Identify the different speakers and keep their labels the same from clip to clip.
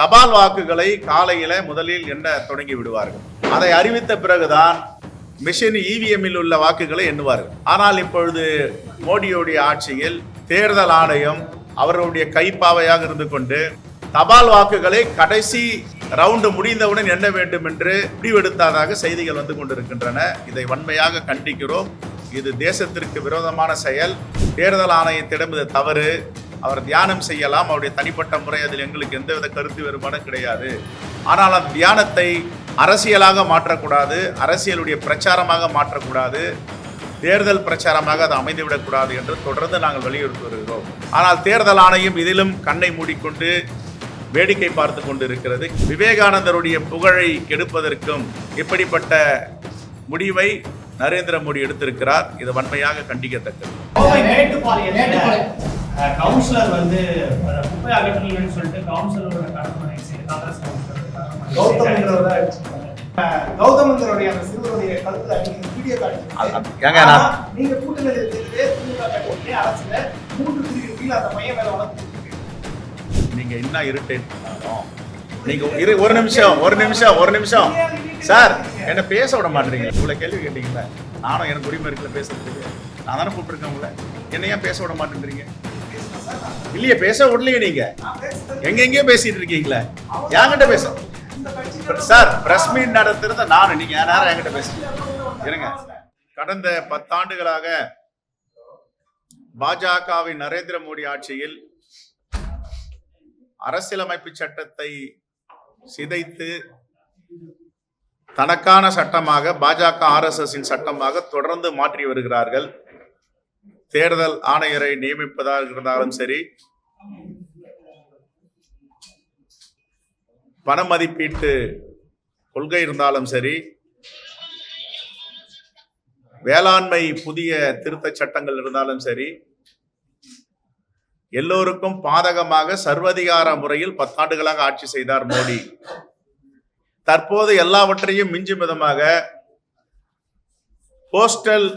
Speaker 1: தபால் வாக்குகளை காலையில முதலில் எண்ண தொடங்கி விடுவார்கள்? அதை அறிவித்த பிறகுதான் மிஷின் இவிஎம்மில் உள்ள வாக்குகளை எண்ணுவார்கள். ஆனால் இப்பொழுது மோடியுடைய ஆட்சியில் தேர்தல் ஆணையம் அவர்களுடைய கைப்பாவையாக இருந்து கொண்டு தபால் வாக்குகளை கடைசி ரவுண்டு முடிந்தவுடன் எண்ண வேண்டும் என்று முடிவெடுத்ததாக செய்திகள் வந்து கொண்டிருக்கின்றன. இதை வன்மையாக கண்டிக்கிறோம். இது தேசத்திற்கு விரோதமான செயல். தேர்தல் ஆணையத்திடம் இது தவறு. அவர் தியானம் செய்யலாம். அவருடைய தனிப்பட்ட முறை அதில் எங்களுக்கு எந்தவித கருத்து வேறுபாடும் கிடையாது. ஆனால் அந்த தியானத்தை அரசியலாக மாற்றக்கூடாது அரசியலுடைய பிரச்சாரமாக மாற்றக்கூடாது தேர்தல் பிரச்சாரமாக அது அமைந்துவிடக்கூடாது என்று தொடர்ந்து நாங்கள் வலியுறுத்தி வருகிறோம். ஆனால் தேர்தல் ஆணையம் இதிலும் கண்ணை மூடிக்கொண்டு வேடிக்கை பார்த்து கொண்டு இருக்கிறது விவேகானந்தருடைய புகழை கெடுப்பதற்கும் இப்படிப்பட்ட முடிவை நரேந்திர மோடி எடுத்திருக்கிறார். இது வன்மையாக கண்டிக்கத்தக்கது.
Speaker 2: கவுன்சிலர் வந்து குப்பை அகற்றலன்னு சொல்லிட்டு கவுன்சிலரோட கடமை காங்கிரஸ்
Speaker 3: அஹ், கௌதம்ங்கிறவருடைய அந்த சிறுவருடைய கழுத்துல நீங்க வீடியோ நீங்க கூட்டணியில் இருக்கிறது திமுக கட்சியிலே அரசுல மூன்று பிரிவு கீழே அந்த பையன் மேல வளர்த்து
Speaker 1: நீங்க என்ன இரிட்டேட் பண்ணாலும் நீங்க இரு ஒரு நிமிஷம் ஒரு நிமிஷம் ஒரு நிமிஷம். சார் என்ன பேச விட மாட்டீங்க இவ்வளவு கேள்வி கேட்டீங்களா நானும் எனக்கு உரிமை இருக்குல்ல பேசுறதுக்கு. நான் தானே கூப்பிட்டுருக்கேன் உங்களை. என்ன ஏன் பேச விட மாட்டேன்றீங்க? இல்லையே பேச விடலையே நீங்க. எங்கெங்கேயோ பேசிட்டு இருக்கீங்களே. என்கிட்ட பேச? சார் பிரஸ் மீட் நடத்துறத நான் நீங்க நேரம் என்கிட்ட பேசுங்க இருங்க. கடந்த பத்தாண்டுகளாக பாஜகவின் நரேந்திர மோடி ஆட்சியில் அரசியலமைப்பு சட்டத்தை சிதைத்து தனக்கான சட்டமாக பாஜக ஆர்எஸ்எஸ்ஸின் சட்டமாக தொடர்ந்து மாற்றி வருகிறார்கள். தேர்தல் ஆணையரை நியமிப்பதாக இருந்தாலும் சரி பண மதிப்பீட்டு கொள்கை இருந்தாலும் சரி வேளாண்மை புதிய திருத்த சட்டங்கள் இருந்தாலும் சரி எல்லோருக்கும் பாதகமாக சர்வதிகார முறையில் பத்தாண்டுகளாக ஆட்சி செய்தார் மோடி. தற்போது எல்லாவற்றையும் மிஞ்சும் விதமாக போஸ்டல்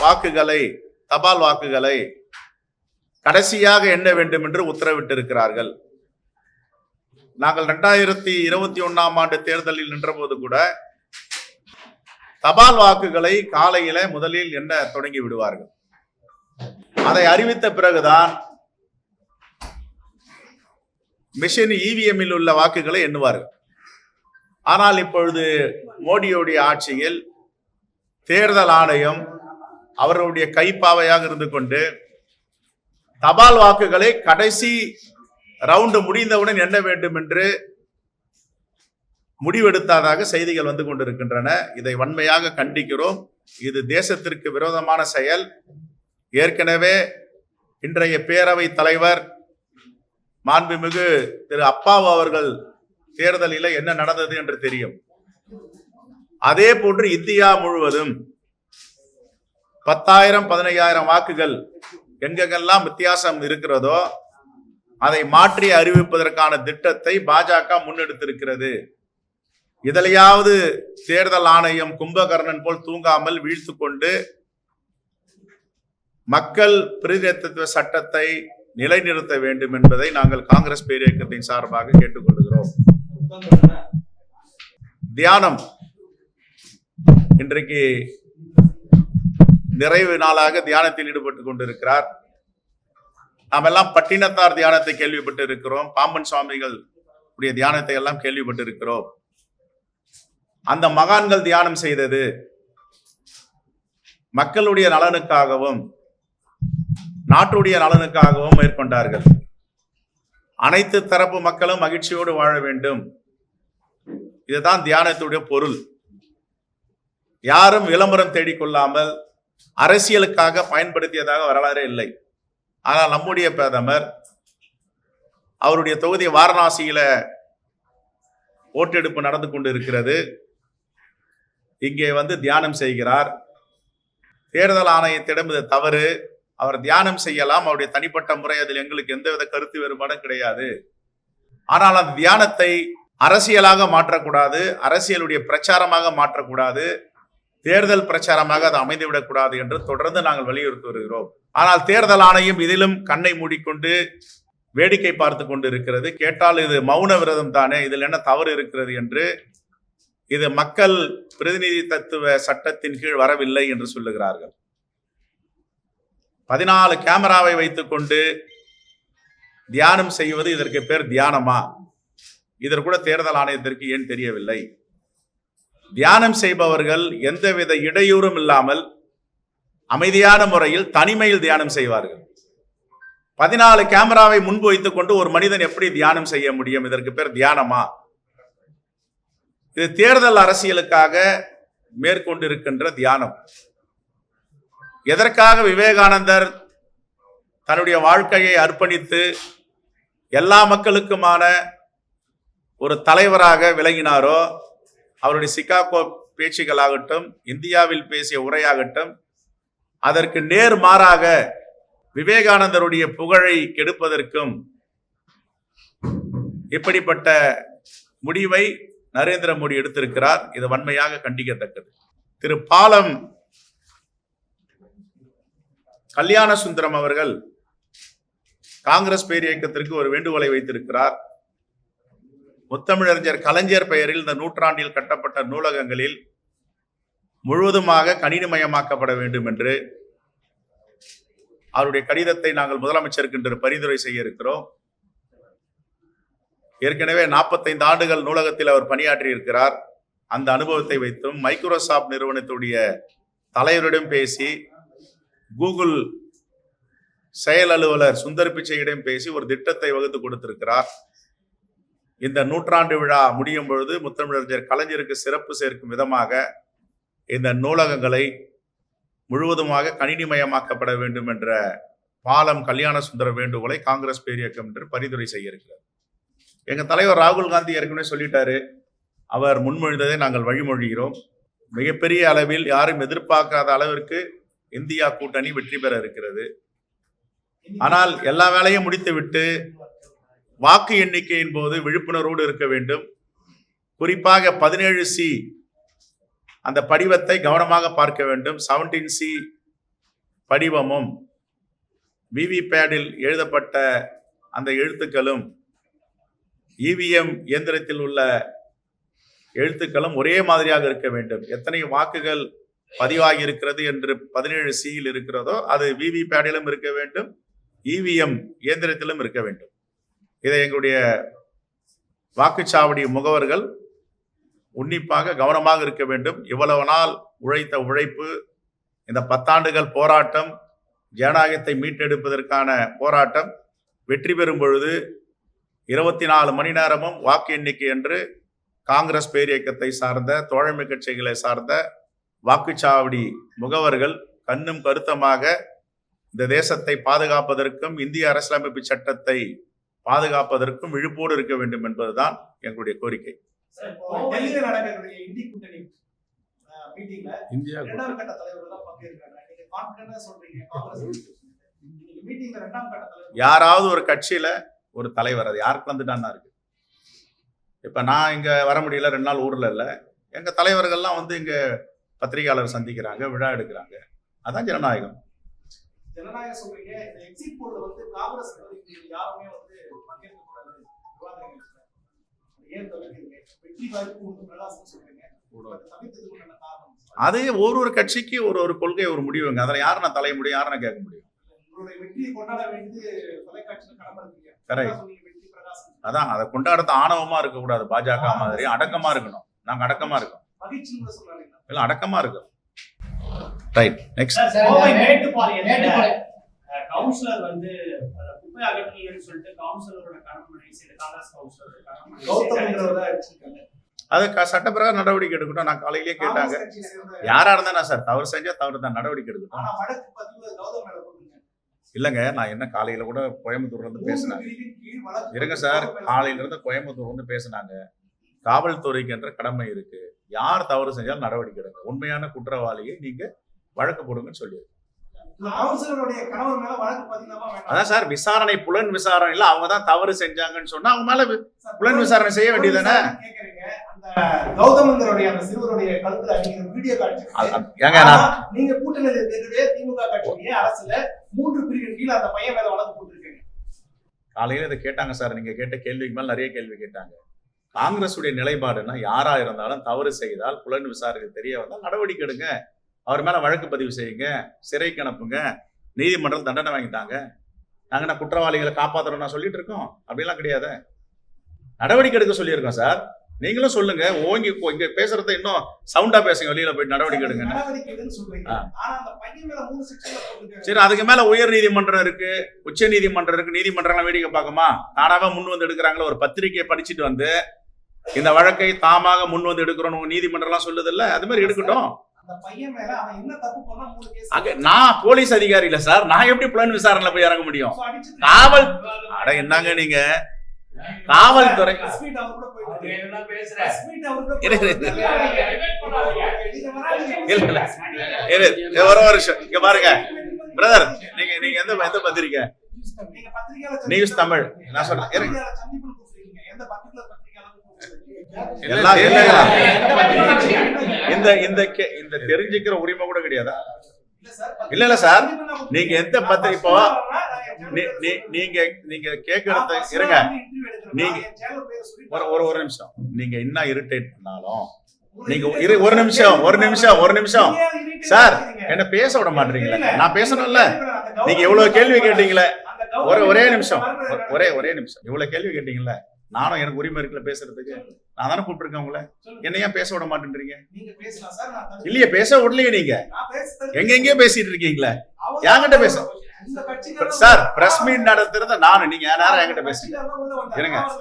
Speaker 1: வாக்குகளை தபால் வாக்குகளை கடைசியாக எண்ண வேண்டும் என்று உத்தரவிட்டிருக்கிறார்கள். நாங்கள் ரெண்டாயிரத்தி இருபத்தி ஒன்னாம் ஆண்டு தேர்தலில் நின்றபோது கூட தபால் வாக்குகளை காலையில முதலில் எண்ண தொடங்கி விடுவார்கள். அதை அறிவித்த பிறகுதான் மிஷின் இவிஎம்மில் உள்ள வாக்குகளை எண்ணுவார்கள். ஆனால் இப்பொழுது மோடியுடைய ஆட்சியில் தேர்தல் ஆணையம் அவர்களுடைய கைப்பாவையாக இருந்து கொண்டு தபால் வாக்குகளை கடைசி ரவுண்டு முடிந்தவுடன் எண்ண வேண்டும் என்று முடிவெடுத்ததாக செய்திகள் வந்து கொண்டிருக்கின்றன. இதை வன்மையாக கண்டிக்கிறோம். இது தேசத்திற்கு விரோதமான செயல். ஏற்கனவே இன்றைய பேரவை தலைவர் மாண்புமிகு திரு அப்பாவு அவர்கள் தேர்தலில் என்ன நடந்தது என்று தெரியும். அதே போன்று இந்தியா முழுவதும் பத்தாயிரம் பதினையாயிரம் வாக்குகள் எங்கெங்கெல்லாம் வித்தியாசம் இருக்கிறதோ அதை மாற்றி அறிவிப்பதற்கான திட்டத்தை பாஜக முன்னெடுத்திருக்கிறது. இதிலையாவது தேர்தல் ஆணையம் கும்பகர்ணன் போல் தூங்காமல் வீழ்த்து கொண்டு மக்கள் பிரதிநிதித்துவ சட்டத்தை நிலைநிறுத்த வேண்டும் என்பதை நாங்கள் காங்கிரஸ் பேரியக்கத்தின் சார்பாக கேட்டுக்கொள்கிறோம். தியானம். இன்றைக்கு நிறைவு நாளாக தியானத்தில் ஈடுபட்டு கொண்டிருக்கிறார். நாம் எல்லாம் பட்டினத்தார் தியானத்தை கேள்விப்பட்டு இருக்கிறோம் பாம்பன் சுவாமிகள் உடைய தியானத்தை எல்லாம் கேள்விப்பட்டு இருக்கிறோம் அந்த மகான்கள் தியானம் செய்தது மக்களுடைய நலனுக்காகவும் நாட்டுடைய நலனுக்காகவும் மேற்கொண்டார்கள். அனைத்து தரப்பு மக்களும் மகிழ்ச்சியோடு வாழ வேண்டும். இதுதான் தியானத்துடைய பொருள். யாரும் விளம்பரம் தேடிக்கொள்ளாமல் அரசியலுக்காக பயன்படுத்தியதாக வரலாறே இல்லை. ஆனால் நம்முடைய பிரதமர் அவருடைய தொகுதி வாரணாசியில ஓட்டெடுப்பு நடந்து கொண்டு இருக்கிறது இங்கே வந்து தியானம் செய்கிறார். தேர்தல் ஆணையத்திடம் இது தவறு. அவர் தியானம் செய்யலாம். அவருடைய தனிப்பட்ட முறை அதில் எங்களுக்கு எந்தவித கருத்து வேறுபாடும் கிடையாது. ஆனால் அந்த தியானத்தை அரசியலாக மாற்றக்கூடாது. அரசியலுடைய பிரச்சாரமாக மாற்றக்கூடாது. தேர்தல் பிரச்சாரமாக அது அமைந்துவிடக்கூடாது என்று தொடர்ந்து நாங்கள் வலியுறுத்தி வருகிறோம். ஆனால் தேர்தல் ஆணையம் இதிலும் கண்ணை மூடிக்கொண்டு வேடிக்கை பார்த்து கொண்டு இருக்கிறது கேட்டால் இது மௌன விரதம் தானே இதில் என்ன தவறு இருக்கிறது என்று இது மக்கள் பிரதிநிதி தத்துவ சட்டத்தின் கீழ் வரவில்லை என்று சொல்லுகிறார்கள். பதினாலு கேமராவை வைத்துக்கொண்டு தியானம் செய்வது இதற்கு பேர் தியானமா? இதற்கூட தேர்தல் ஆணையத்திற்கு ஏன் தெரியவில்லை? தியானம் செய்பவர்கள் எந்தவித இடையூறும் இல்லாமல் அமைதியான முறையில் தனிமையில் தியானம் செய்வார்கள். பதினாலு கேமராவை முன்பு வைத்துக் கொண்டு ஒரு மனிதன் எப்படி தியானம் செய்ய முடியும்? இதற்கு பேர் தியானமா? இது தேர்தல் அரசியலுக்காக மேற்கொண்டிருக்கின்ற தியானம். எதற்காக விவேகானந்தர் தன்னுடைய வாழ்க்கையை அர்ப்பணித்து எல்லா மக்களுக்குமான ஒரு தலைவராக விளங்கினாரோ அவருடைய சிகாகோ பேச்சுகளாகட்டும் இந்தியாவில் பேசிய உரையாகட்டும் அதற்கு நேர் மாறாக விவேகானந்தருடைய புகழை கெடுப்பதற்கும் இப்படிப்பட்ட முடிவை நரேந்திர மோடி எடுத்திருக்கிறார். இது வன்மையாக கண்டிக்கத்தக்கது. திரு பாலம் கல்யாண சுந்தரம் அவர்கள் காங்கிரஸ் பேரியக்கத்திற்கு ஒரு வேண்டுகோளை வைத்திருக்கிறார். முத்தமிழறிஞர் கலைஞர் பெயரில் இந்த நூற்றாண்டில் கட்டப்பட்ட நூலகங்களில் முழுவதுமாக கணினிமயமாக்கப்பட வேண்டும் என்று அவருடைய கடிதத்தை நாங்கள் முதலமைச்சருக்கு என்று பரிந்துரை செய்ய இருக்கிறோம். ஏற்கனவே நாற்பத்தைந்து ஆண்டுகள் நூலகத்தில் அவர் பணியாற்றி இருக்கிறார் அந்த அனுபவத்தை வைத்தும் மைக்ரோசாப்ட் நிறுவனத்துடைய தலைவரிடம் பேசி கூகுள் செயல் அலுவலர் சுந்தர் பிச்சையிடம் பேசி ஒரு திட்டத்தை வகுத்து கொடுத்திருக்கிறார். இந்த நூற்றாண்டு விழா முடியும் பொழுது முத்தமிழறிஞர் கலைஞருக்கு சிறப்பு சேர்க்கும் விதமாக இந்த நூலகங்களை முழுவதுமாக கணினிமயமாக்கப்பட வேண்டும் என்ற பாலம் கல்யாண சுந்தர வேண்டுகோளை காங்கிரஸ் பேரியக்கம் என்று பரிந்துரை செய்ய இருக்கிறார் எங்கள் தலைவர் ராகுல் காந்தி ஏற்கனவே சொல்லிட்டாரு அவர் முன்மொழிந்ததை நாங்கள் வழிமொழிகிறோம். மிகப்பெரிய அளவில் யாரும் எதிர்பார்க்காத அளவிற்கு இந்தியா கூட்டணி வெற்றி பெற இருக்கிறது. ஆனால் எல்லா வேலையும் முடித்துவிட்டு வாக்கு எண்ணிக்கையின் போது விழிப்புணர்வோடு இருக்க வேண்டும். குறிப்பாக பதினேழு சி அந்த படிவத்தை கவனமாக பார்க்க வேண்டும். செவன்டீன் சி படிவமும் விவிபேடில் எழுதப்பட்ட அந்த எழுத்துக்களும் இவிஎம் இயந்திரத்தில் உள்ள எழுத்துக்களும் ஒரே மாதிரியாக இருக்க வேண்டும். எத்தனை வாக்குகள் பதிவாகி இருக்கிறது என்று பதினேழு சியில் இருக்கிறதோ அது விவிபேடிலும் இருக்க வேண்டும். இவிஎம் இயந்திரத்திலும் இருக்க வேண்டும். இதை எங்களுடைய வாக்குச்சாவடி முகவர்கள் உன்னிப்பாக கவனமாக இருக்க வேண்டும். இவ்வளவு நாள் உழைத்த உழைப்பு இந்த பத்தாண்டுகள் போராட்டம் ஜனநாயகத்தை மீட்டெடுப்பதற்கான போராட்டம் வெற்றி பெறும் பொழுது இருபத்தி நாலு மணி நேரமும் வாக்கு எண்ணிக்கை என்று காங்கிரஸ் பேரியக்கத்தை சார்ந்த தோழமை கட்சிகளை சார்ந்த வாக்குச்சாவடி முகவர்கள் கண்ணும் கருத்தமாக இந்த தேசத்தை பாதுகாப்பதற்கும் இந்திய அரசியலமைப்பு சட்டத்தை பாதுகாப்பதற்கும் விழிப்போடு இருக்க வேண்டும் என்பதுதான் எங்களுடைய கோரிக்கை. இந்தியா
Speaker 3: இரண்டாம் கட்ட தலைவர்கள் தான் பங்கேற்கிறாங்க. நீங்க கான்பிடண்டா சொல்றீங்க காங்கிரஸ் இன்னைக்கு மீட்டிங்ல இரண்டாம் கட்ட தலைவர்
Speaker 1: யாராவது ஒரு கட்சியில ஒரு தலைவர் அது யாருக்கு வந்துட்டான்னா இருக்கு. இப்ப நான் இங்க வர முடியல ரெண்டு நாள் ஊர்ல இல்ல. எங்க தலைவர்கள்லாம் வந்து இங்க பத்திரிகையாளர் சந்திக்கிறாங்க விழா எடுக்கிறாங்க. அதான் ஜனநாயகம்.
Speaker 3: ஜனநாயகம் சொல்றீங்க இந்த எக்ஸிட் போல்ல வந்து காங்கிரஸ் யாருமே வந்து பங்கேற்க கூடாது. விவாத. ஏன் தவிர்க்கிறீங்க வெற்றி வாய்ப்பு சொல்றீங்க அதை
Speaker 1: ஒரு ஒரு கட்சிக்கு ஒரு ஒரு கொள்கை ஒரு முடிவுங்க அதுல யாரை நான் தலைய முடியும் யாரை நான் கேட்க முடியும்?
Speaker 3: பிரகாசம்.
Speaker 1: அதான் அதை கொண்டாடுறது ஆணவமா இருக்கக்கூடாது பாஜக மாதிரி. அடக்கமா இருக்கணும். நாங்க அடக்கமா இருக்கோம். எல்லாம் அடக்கமா இருக்கும். Right next
Speaker 2: sir, Kovai
Speaker 4: Mettupalayam.
Speaker 2: அஹ், கவுன்சிலர் வந்து குப்பை அகற்றுங்கன்னு சொல்லிட்டு கவுன்சிலரோட கணவனை செய்த காங்கிரஸ் கவுன்சிலர் கணவனை
Speaker 3: அடிச்சிருக்காங்க.
Speaker 1: அது க- சட்டப்பிரகாரம் நடவடிக்கை எடுக்கட்டும். நான் காலையிலேயே கேட்டாங்க. யாரா இருந்தா நான் சார் தவறு செஞ்சா தவறு தான். நடவடிக்கை எடுக்கட்டும்.
Speaker 3: ஆனா வழக்கு பதிவு கௌதம் மேல போடுங்க
Speaker 1: இல்லைங்க நான் என்ன காலையில கூட கோயம்புத்தூர்ல இருந்து பேசினேன். இருங்க சார் காலையில இருந்து கோயம்புத்தூர் வந்து பேசினாங்க. காவல்துறைக்கு என்ற கடமை இருக்கு. யார் தவறு செஞ்சாலும் நடவடிக்கை எடுங்க. உண்மையான குற்றவாளியை நீங்க வழக்கு போடுங்கன்னு சொல்லி அதான் சார் விசாரணை புலன் விசாரணை. இல்ல அவங்க தான் தவறு செஞ்சாங்கன்னு சொன்னா அவங்க மேல புலன் விசாரணை செய்ய
Speaker 3: அந்த கௌதமந்தருடைய அந்த சிறுவருடைய கழுத்துல அடிக்கிற வீடியோ காட்சி
Speaker 1: அது- அது- ஏங்க நான்
Speaker 3: நீங்க கூட்டணியில இருக்கிறதே திமுக கட்சியுடைய அரசுல மூன்று பிரிவின் கீழ அந்த பையன் மேல வழக்கு போட்டிருக்கீங்க.
Speaker 1: காலையில இதை கேட்டாங்க சார். நீங்க கேட்ட கேள்விக்கு மேல நிறைய கேள்வி கேட்டாங்க. காங்கிரஸுடைய நிலைப்பாடுன்னா யாரா இருந்தாலும் தவறு செய்தால் புலன் விசாரணை தெரிய வந்தால் நடவடிக்கை எடுங்க. அவர் மேல வழக்கு பதிவு செய்யுங்க சிறைக்கு அனுப்புங்க நீதிமன்றம் தண்டனை வாங்கிட்டாங்க. நாங்க என்ன குற்றவாளிகளை காப்பாத்துறோம் நான் சொல்லிட்டு இருக்கோம்? அப்படிலாம் கிடையாது. நடவடிக்கை எடுக்க சொல்லியிருக்கோம் சார். நீங்களும் சொல்லுங்க. ஓங்கி இங்க பேசுறத இன்னும் சவுண்டா பேசுங்க. வெளியில போயிட்டு நடவடிக்கை எடுங்க சரி அதுக்கு மேல உயர் நீதிமன்றம் இருக்கு உச்ச நீதிமன்றம் இருக்கு நீதிமன்றம்லாம் வேடிக்கை பார்க்குமா தானாவே முன் வந்து எடுக்கிறாங்களா ஒரு பத்திரிக்கையை படிச்சுட்டு வந்து இந்த வழக்கை தாமாக முன் வந்து எடுக்கிறோம் நீதிமன்றம்லாம் சொல்லுது இல்ல அது மாதிரி எடுக்கட்டும்.
Speaker 3: அந்த பையன் மேல அவன் என்ன தப்பு பண்ணா மூணு கேஸ்
Speaker 1: அங்க நான் போலீஸ் அதிகாரி இல்ல சார் நான் எப்படி புலன் விசாரணையில போய் இறங்க முடியும்? காவல் அட என்னங்க நீங்க? காவல்துறை ஒரு வருஷம் இங்க பாருங்க. பிரதர் நீங்க நீங்க எந்த எந்த பத்திரிக்கை? நியூஸ் தமிழ். நான் சொல்றேன்? எல்லாம் இந்த இந்த இந்த தெரிஞ்சுக்கிற உரிமை கூட கிடையாதா? இல்ல, இல்ல சார். நீங்க எந்த
Speaker 3: நான்
Speaker 1: பத்திரி- இப்போ நீங்க நீங்க
Speaker 3: first
Speaker 1: இருங்க. நீங்க- ஒரு ஒரு ஒரு நிமிஷம். நீங்க என்ன இரிட்டேட் பண்ணாலும் நீங்க இரு ஒரு நிமிஷம் ஒரு நிமிஷம் ஒரு நிமிஷம். சார்? என்ன பேச விட மாட்டீங்களே? நான் பேசணும்ல. நீங்க இவ்வளவு கேள்வி கேட்டீங்களே. ஒரே ஒரே நிமிஷம். ஒரே ஒரே நிமிஷம். இவ்வளவு கேள்வி கேட்டீங்கல்ல நானும் எனக்கு உரிமை இருக்குல்ல பேசுறதுக்கு. நான் தானே கூப்பிட்டுருக்கேன் உங்களை.
Speaker 3: சொல்லுங்க.
Speaker 1: என்ன ஏன் பேச விட மாட்டேன்றீங்க. இல்லையே பேச விடலையே நீங்க. எங்க எங்கேயோ பேசிட்டு இருக்கீங்களே. யார்கிட்ட பேச? சார் பிரஸ் மீட் நடத்துறத நானு நீங்க நேரம் என்கிட்ட பேசுங்க. இருங்க.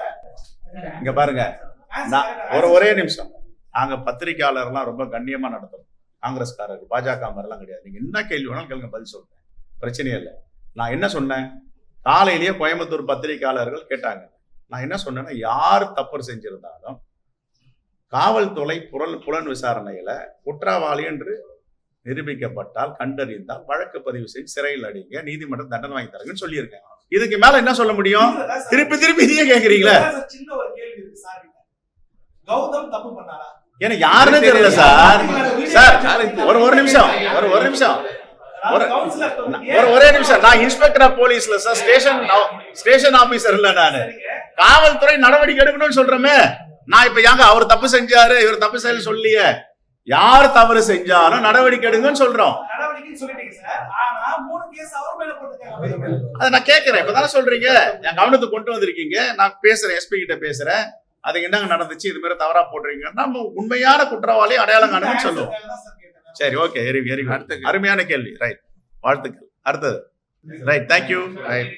Speaker 1: இங்க பாருங்க. நான். ஒரு ஒரே நிமிஷம். நாங்க பத்திரிக்கையாளர்லாம் ரொம்ப கண்ணியமா நடத்துறோம். காங்கிரஸ்காரர் பாஜக மாதிரிலாம் கிடையாது. நீங்க என்ன கேள்வி வேணாலும் கேளுங்க பதில் சொல்றேன். பிரச்சனையே இல்லை. நான் என்ன சொன்னேன்? காலையிலேயே கோயம்புத்தூர் பத்திரிக்கையாளர்கள் கேட்டாங்க. நான் என்ன சொன்னேன்னா யார் தப்பு செஞ்சிருந்தாலும் காவல்துறை புலன் புலன் விசாரணையில குற்றவாளி என்று நிரூபிக்கப்பட்டால் கண்டறிந்தால் வழக்கு பதிவு செய்து சிறையில் அடிங்க நீதிமன்றம் தண்டனை வாங்கி தரங்கன்னு சொல்லியிருக்கேன். இதுக்கு மேல என்ன சொல்ல முடியும்? திருப்பி திருப்பி இதையே கேக்குறீங்களே?
Speaker 3: இதுல தான் சார் சின்ன ஒரு கேள்வி இருக்கு சார். கிட்ட. கௌதம் தப்பு பண்ணாரா?
Speaker 1: எனக்கு யாருன்னு தெரியல சார். சார் ஒரு ஒரு நிமிஷம் ஒரு ஒரு நிமிஷம். ஒரு- நிமிஷம். நான் இன்ஸ்பெக்டர் ஆஃப் போலீஸ்ல சார் ஸ்டேஷன் ஸ்டேஷன் ஆபீசர் இல்ல நானு. காவல்துறை நடவடிக்கை எடுக்கணும்னு சொல்றேமே. நான் இப்ப ஏங்க அவர் தப்பு செஞ்சாரு? இவர் தப்பு செய்யல சொல்லியே. யார் தவறு செஞ்சாலும் நடவடிக்கை எடுங்கன்னு சொல்றோம். அதை நான் கேட்கிறேன் இப்பதானே சொல்றீங்க? என் கவனத்துக்கு கொண்டு வந்திருக்கீங்க. நான் பேசுறேன் எஸ்பி கிட்ட பேசுறேன். அது என்னங்க நடந்துச்சு? இது மாதிரி தவறா போடுறீங்க நம்ம உண்மையான குற்றவாளி அடையாளம் காணுங்கன்னு சொல்லுவோம். சார் ஓகே வெரி வெரி
Speaker 4: அடுத்த
Speaker 1: அருமையான கேள்வி. ரைட் வாழ்த்துக்கள். அடுத்தது. Right thank you right